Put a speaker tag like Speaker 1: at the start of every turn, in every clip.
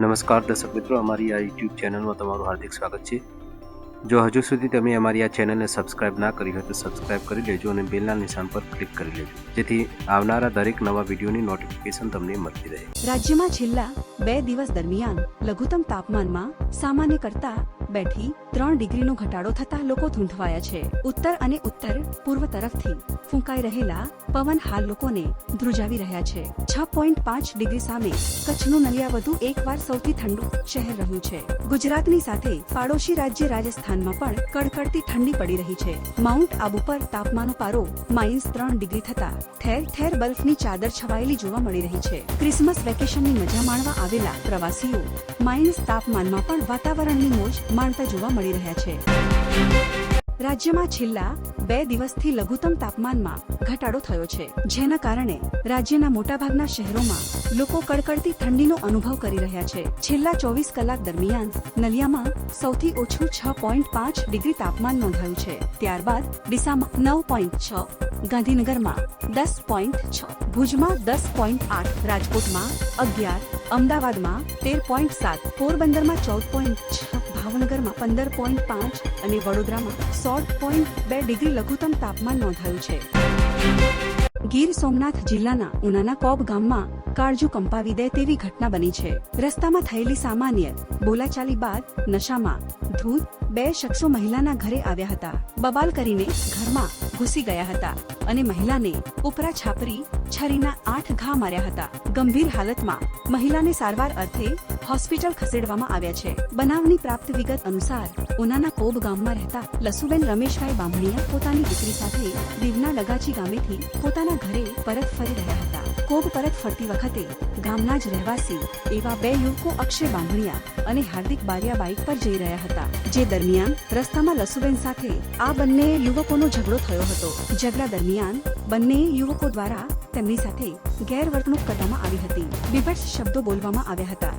Speaker 1: નમસ્કાર દર્શક મિત્રો, અમારી આ યુટ્યુબ ચેનલમાં તમારું હાર્દિક સ્વાગત છે. જો હજુ સુધી તમે અમારી આ ચેનલને સબસ્ક્રાઇબ ના કરી હોય તો સબસ્ક્રાઇબ કરી લેજો અને બેલના નિશાન પર ક્લિક કરી લેજો. જેથી આવનારા દરેક નવા વિડીયોની નોટિફિકેશન તમને મળતી રહે.
Speaker 2: રાજ્યમાં છેલ્લા બે દિવસ દરમિયાન લઘુત્તમ તાપમાનમાં સામાન્ય કરતા બેથી ત્રણ ડિગ્રીનો ઘટાડો થતાં લોકો ધૂંધવાયા છે. ઉત્તર અને ઉત્તર પૂર્વ તરફથી ફૂંકાઈ રહેલા પવન હાલ લોકોને ધ્રુજાવી રહ્યા છે. છ પોઈન્ટ પાંચ ડિગ્રી સામે કચ્છનું નલિયા વધુ એકવાર સૌથી ઠંડુ શહેર રહ્યું છે. ગુજરાતની સાથે પાડોશી રાજ્ય રાજસ્થાનમાં પણ કડકડતી ઠંડી પડી રહી છે. માઉન્ટ આબુ પર તાપમાનનો પારો માઇનસ ત્રણ ડિગ્રી થતા ઠેર ઠેર બરફની ચાદર છવાયેલી જોવા મળી રહી છે. ક્રિસમસ વેકેશનની મજા માણવા આવેલા પ્રવાસીઓ માઇનસ તાપમાનમાં પણ વાતાવરણની મોજ માણતા જોવા મળી રહ્યા છે. રાજ્યમાં છેલ્લા બે દિવસથી લઘુત્તમ તાપમાનમાં ઘટાડો થયો છે. જેના કારણે રાજ્યના મોટાભાગના શહેરોમાં લોકો કડકડતી ઠંડીનો અનુભવ કરી રહ્યા છે. છેલ્લા ચોવીસ કલાક દરમિયાન નલિયામાં સૌથી ઓછું છ પોઈન્ટ પાંચ ડિગ્રી તાપમાન નોંધાયું છે. ત્યારબાદ ડીસામાં નવ પોઈન્ટ છ, ગાંધીનગરમાં દસ પોઈન્ટ છ, ભુજમાં દસ પોઈન્ટ આઠ, રાજકોટમાં અગિયાર, અમદાવાદમાં તેર પોઈન્ટ સાત, પોરબંદરમાં ચૌદ પોઈન્ટ છ ભાવનગરમાં પંદર પોઈન્ટ પાંચ અને વડોદરામાં સોળ પોઈન્ટ બે ડિગ્રી લઘુત્તમ તાપમાન નોંધાયું છે. ગીર સોમનાથ જિલ્લાના ઉનાના કોબ ગામમાં કાળજુ કંપાવી દે તેવી ઘટના બની છે. રસ્તામાં થયેલી સામાન્ય બોલાચાલી બાદ નશામાં ધૂત બે શખ્સો મહિલાના ઘરે આવ્યા હતા. બબાલ કરીને ઘરમાં ઘૂસી ગયા હતા અને મહિલાને ઉપરા છાપરી છરીના આઠ ઘા માર્યા હતા. ગંભીર હાલતમાં મહિલાને સારવાર અર્થે હોસ્પિટલ ખસેડવામાં આવ્યા છે. બનાવની પ્રાપ્ત વિગત અનુસાર ઉનાના કોબ ગામમાં રહેતા લસુબેન રમેશભાઈ બામણીયા પોતાની દીકરી સાથે દીવના લગાચી ગામેથી પોતાના ઘરે પરત ફરી રહ્યા હતા. કોબ પરત ફરતી વખતે ગામના જ રહેવાસી એવા બે યુવકો અક્ષય બામણીયા અને હાર્દિક બારિયા બાઇક પર જઈ રહ્યા હતા. જે દરમિયાન રસ્તામાં લસુબેન સાથે આ બંને યુવકોનો ઝઘડો થયો હતો. ઝઘડા દરમિયાન બંને યુવકો દ્વારા તેમની સાથે ગેરવર્તણૂક કરવામાં આવી હતી. વિભત્સ શબ્દો બોલવામાં આવ્યા હતા.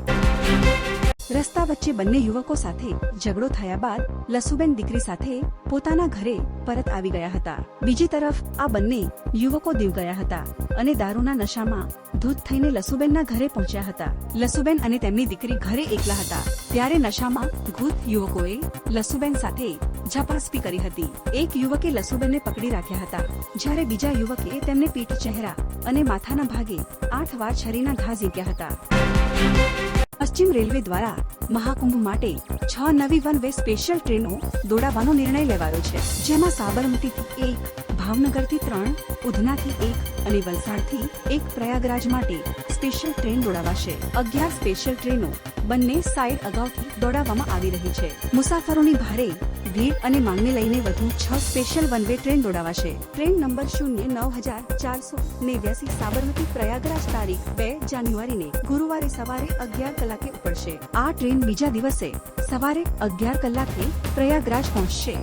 Speaker 2: રસ્તા વચ્ચે બંને યુવકો સાથે ઝઘડો થયા બાદ લસુબેન દીકરી સાથે પોતાના ઘરે પરત આવી ગયા હતા. બીજી તરફ આ બંને યુવકો દીવ ગયા હતા અને દારૂના નશામાં ધૂત થઈને લસુબેનના ઘરે પહોંચ્યા હતા. લસુબેન અને તેમની દીકરી ઘરે એકલા હતા. ત્યારે નશામાં ઘૂત યુવકોએ લસુબેન સાથે ઝપાસપી કરી હતી. એક યુવકે લસુબેનને પકડી રાખ્યા હતા. જ્યારે બીજા યુવકે તેમને પીઠ ચહેરા અને માથાના ભાગે આઠ વાર છરીના ઘા ઝીંક્યા હતા. પશ્ચિમ રેલવે દ્વારા મહાકુંભ માટે છ નવી વન વે સ્પેશિયલ ટ્રેનો દોડાવવાનો નિર્ણય લેવાયો છે. જેમાં સાબરમતીથી એક, ભાવનગરથી ત્રણ, ઉધનાથી એક અને વલસાડથી એક પ્રયાગરાજ માટે સ્પેશિયલ ટ્રેન દોડાવાશે. અગિયાર સ્પેશિયલ ટ્રેનો બંને સાઇડ અગાઉથી દોડાવવામાં આવી રહી છે. મુસાફરોની ભારે ભીડ અને માંગને લઈને વધુ છ સ્પેશિયલ વન વે ટ્રેન દોડાવાશે. ટ્રેન નંબર શૂન્ય નવ હજાર ચારસો નેવ્યાસી સાબરમતી પ્રયાગરાજ તારીખ બે જાન્યુઆરીને ગુરુવારે સવારે અગિયાર કલાકે ઉપડશે. આ ટ્રેન બીજા દિવસે સવારે અગિયાર કલાકે પ્રયાગરાજ પહોંચશે.